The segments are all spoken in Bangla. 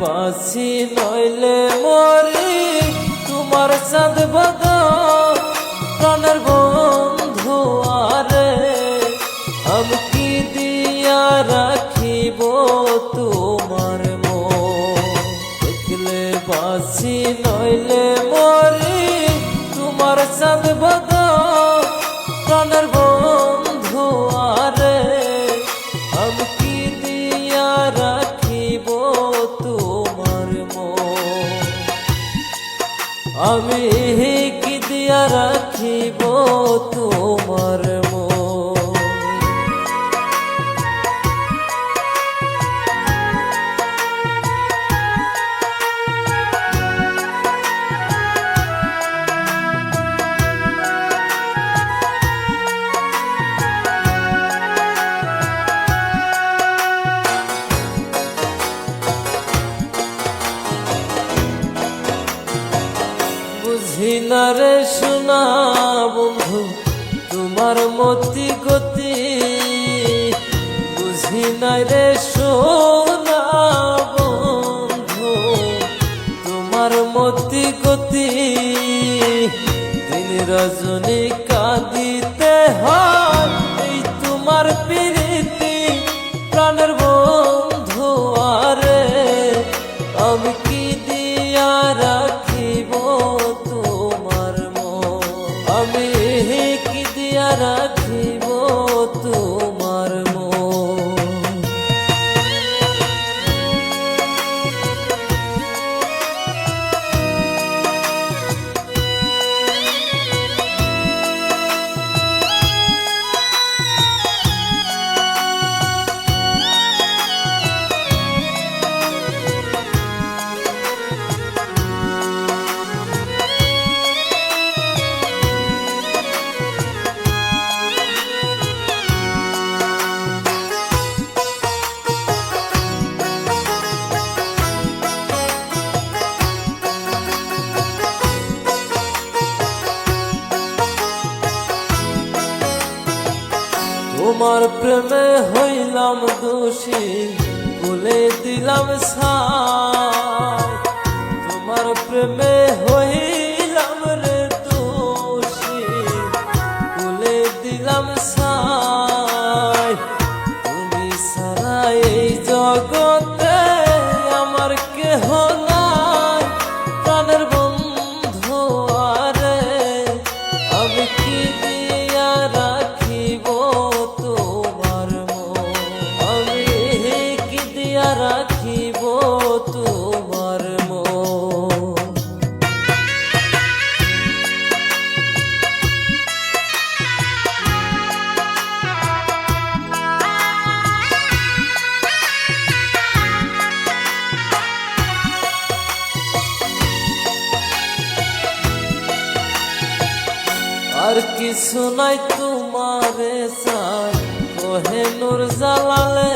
বাসি নইলে মরি। তোমার সাদ বাদা আমি কি দিয়া রাখিব তোমার বুঝি শোনা বন্ধু, তোমার মতি গতি। বুঝি না রে শোনা বন্ধু, তোমার মতি গতি। দিন রজনী কাঁদিতে হয়, এই তোমার প্রীতি আমি কি দিয়া রাখিব তোমার প্রেমে হইলাম দোষী বলে দিলাম সাই রাখিব তোমার আর কিছু নাই তোমারে চাই কোহে নূর জালালে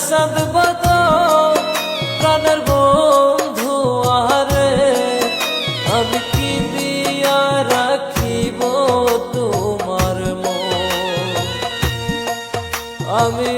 সাদ বাদাও প্রাণের বন্ধু আরে আমি কি দিয়া রাখিব তোমার মন? আমি